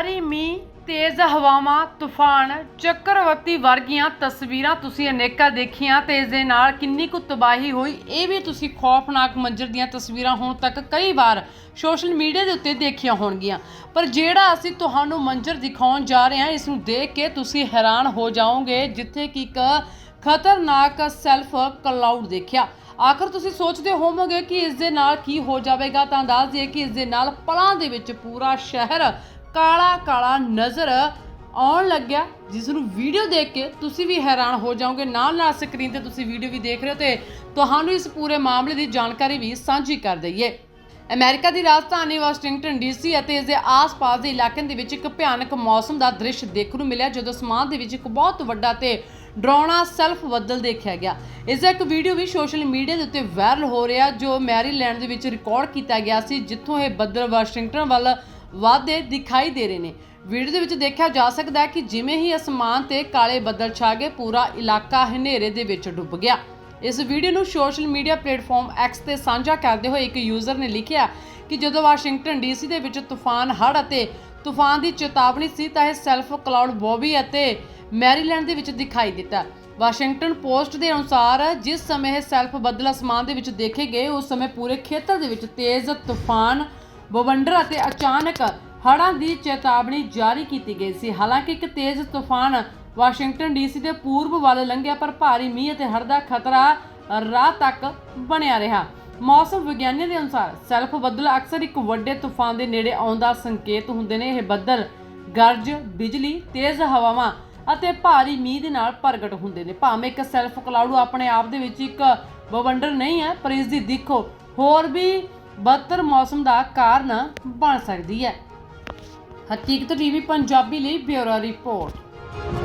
ਭਾਰੀ ਮੀਂਹ, ਤੇਜ਼ ਹਵਾਵਾਂ, ਤੂਫਾਨ, ਚੱਕਰਵਰਤੀ ਵਰਗੀਆਂ ਤਸਵੀਰਾਂ ਤੁਸੀਂ ਅਨੇਕਾਂ ਦੇਖੀਆਂ ਤੇ ਇਸ ਦੇ ਨਾਲ ਕਿੰਨੀ ਕੁ ਤਬਾਹੀ ਹੋਈ, ਇਹ ਵੀ ਤੁਸੀਂ ਖੌਫਨਾਕ ਮੰਜ਼ਰ ਦੀਆਂ ਤਸਵੀਰਾਂ ਹੁਣ ਤੱਕ ਕਈ ਵਾਰ ਸੋਸ਼ਲ ਮੀਡੀਆ ਦੇ ਉੱਤੇ ਦੇਖੀਆਂ ਹੋਣਗੀਆਂ। ਪਰ ਜਿਹੜਾ ਅਸੀਂ ਤੁਹਾਨੂੰ ਮੰਜ਼ਰ ਦਿਖਾਉਣ ਜਾ ਰਹੇ ਹਾਂ, ਇਸ ਨੂੰ ਦੇਖ ਕੇ ਤੁਸੀਂ ਹੈਰਾਨ ਹੋ ਜਾਓਗੇ, ਜਿੱਥੇ ਕਿ ਇੱਕ ਖਤਰਨਾਕ ਸੈਲਫ ਕਲਾਊਡ ਦੇਖਿਆ। ਆਖਰ ਤੁਸੀਂ ਸੋਚਦੇ ਹੋਵੋਗੇ ਕਿ ਇਸ ਦੇ ਨਾਲ ਕੀ ਹੋ ਜਾਵੇਗਾ? ਤਾਂ ਦੱਸ ਦਈਏ ਕਿ ਇਸ ਦੇ ਨਾਲ ਪਲਾਂ ਦੇ ਵਿੱਚ ਪੂਰਾ ਸ਼ਹਿਰ ਕਾਲਾ ਕਾਲਾ ਨਜ਼ਰ ਆਉਣ ਲੱਗਿਆ ਜਿਸ ਨੂੰ ਵੀਡੀਓ ਦੇਖ ਕੇ ਤੁਸੀਂ ਵੀ ਹੈਰਾਨ ਹੋ ਜਾਓਗੇ। ਨਾਲ ਨਾਲ ਸਕਰੀਨ ਤੇ ਤੁਸੀਂ ਵੀਡੀਓ ਵੀ ਦੇਖ ਰਹੇ ਹੋ ਤੇ ਤੁਹਾਨੂੰ ਇਸ ਪੂਰੇ ਮਾਮਲੇ ਦੀ ਜਾਣਕਾਰੀ ਵੀ ਸਾਂਝੀ ਕਰ ਦਈਏ। ਅਮਰੀਕਾ ਦੀ ਰਾਜਧਾਨੀ ਵਾਸ਼ਿੰਗਟਨ ਡੀਸੀ ਅਤੇ ਇਸ ਦੇ ਆਸ-ਪਾਸ ਦੇ ਇਲਾਕਿਆਂ ਦੇ ਵਿੱਚ ਇੱਕ ਭਿਆਨਕ ਮੌਸਮ ਦਾ ਦ੍ਰਿਸ਼ ਦੇਖਣ ਨੂੰ ਮਿਲਿਆ, ਜਦੋਂ ਅਸਮਾਨ ਦੇ ਵਿੱਚ ਇੱਕ ਬਹੁਤ ਵੱਡਾ ਤੇ ਡਰਾਉਣਾ ਸੈਲਫ ਬੱਦਲ ਦੇਖਿਆ ਗਿਆ। ਇਸ ਦਾ ਇੱਕ ਵੀਡੀਓ ਵੀ ਸੋਸ਼ਲ ਮੀਡੀਆ ਦੇ ਉੱਤੇ ਵਾਇਰਲ ਹੋ ਰਿਹਾ, ਜੋ ਮੈਰੀਲੈਂਡ ਦੇ ਵਿੱਚ ਰਿਕਾਰਡ ਕੀਤਾ ਗਿਆ ਸੀ, ਜਿੱਥੋਂ ਇਹ ਬੱਦਲ ਵਾਸ਼ਿੰਗਟਨ ਵੱਲ ਵਾਧੇ ਦਿਖਾਈ ਦੇ ਰਹੇ ਨੇ। ਵੀਡੀਓ ਦੇ ਵਿੱਚ ਦੇਖਿਆ ਜਾ ਸਕਦਾ ਹੈ ਕਿ ਜਿਵੇਂ ਹੀ ਅਸਮਾਨ ਤੇ ਕਾਲੇ ਬੱਦਲ ਛਾ ਗਏ, ਪੂਰਾ ਇਲਾਕਾ ਹਨੇਰੇ ਦੇ ਵਿੱਚ ਡੁੱਬ ਗਿਆ। ਇਸ ਵੀਡੀਓ ਨੂੰ ਸੋਸ਼ਲ ਮੀਡੀਆ ਪਲੇਟਫਾਰਮ ਐਕਸ ਤੇ ਸਾਂਝਾ ਕਰਦੇ ਹੋਏ ਇੱਕ ਯੂਜ਼ਰ ਨੇ ਲਿਖਿਆ ਕਿ ਜਦੋਂ ਵਾਸ਼ਿੰਗਟਨ ਡੀਸੀ ਦੇ ਵਿੱਚ ਤੂਫਾਨ ਹੜ੍ਹ ਅਤੇ ਤੂਫਾਨ ਦੀ ਚੇਤਾਵਨੀ ਸੀ ਤਾਂ ਇਹ ਸੈਲਫ ਕਲਾਉਡ ਬੋਬੀ ਅਤੇ ਮੈਰੀਲੈਂਡ ਦੇ ਵਿੱਚ ਦਿਖਾਈ ਦਿੱਤਾ। ਵਾਸ਼ਿੰਗਟਨ ਪੋਸਟ ਦੇ ਅਨੁਸਾਰ ਜਿਸ ਸਮੇਂ ਇਹ ਸੈਲਫ ਬੱਦਲ ਅਸਮਾਨ ਦੇ ਵਿੱਚ ਦੇਖੇ ਗਏ, ਉਸ ਸਮੇਂ ਪੂਰੇ ਖੇਤਰ ਦੇ ਵਿੱਚ ਤੇਜ਼ ਤੂਫਾਨ ਬਵੰਡਰ ਅਤੇ ਅਚਾਨਕ ਹੜ੍ਹਾਂ ਦੀ ਚੇਤਾਵਨੀ ਜਾਰੀ ਕੀਤੀ ਗਈ ਸੀ। ਹਾਲਾਂਕਿ ਇੱਕ ਤੇਜ਼ ਤੂਫਾਨ ਵਾਸ਼ਿੰਗਟਨ ਡੀਸੀ ਦੇ ਪੂਰਬ ਵੱਲ ਲੰਘਿਆ, ਪਰ ਭਾਰੀ ਮੀਂਹ ਅਤੇ ਹੜ੍ਹ ਦਾ ਖਤਰਾ ਰਾਤ ਤੱਕ ਬਣਿਆ ਰਿਹਾ। ਮੌਸਮ ਵਿਗਿਆਨੀਆਂ ਦੇ ਅਨੁਸਾਰ ਸੈਲਫ ਬੱਦਲ ਅਕਸਰ ਇੱਕ ਵੱਡੇ ਤੂਫਾਨ ਦੇ ਨੇੜੇ ਆਉਣ ਦਾ ਸੰਕੇਤ ਹੁੰਦੇ ਨੇ। ਇਹ ਬੱਦਲ ਗਰਜ, ਬਿਜਲੀ, ਤੇਜ਼ ਹਵਾਵਾਂ ਅਤੇ ਭਾਰੀ ਮੀਂਹ ਦੇ ਨਾਲ ਪ੍ਰਗਟ ਹੁੰਦੇ ਨੇ। ਭਾਵੇਂ ਇੱਕ ਸੈਲਫ ਕਲਾਊਡ ਆਪਣੇ ਆਪ ਦੇ ਵਿੱਚ ਇੱਕ ਬਵੰਡਰ ਨਹੀਂ ਹੈ, ਪਰ ਇਸ ਦੀ ਦਿੱਖ, ਹੋਰ ਵੀ ਬਦਤਰ ਮੌਸਮ ਦਾ ਕਾਰਨ ਬਣ ਸਕਦੀ ਹੈ। ਹਕੀਕਤ ਟੀਵੀ ਪੰਜਾਬੀ ਲਈ ਬਿਊਰੋ ਰਿਪੋਰਟ।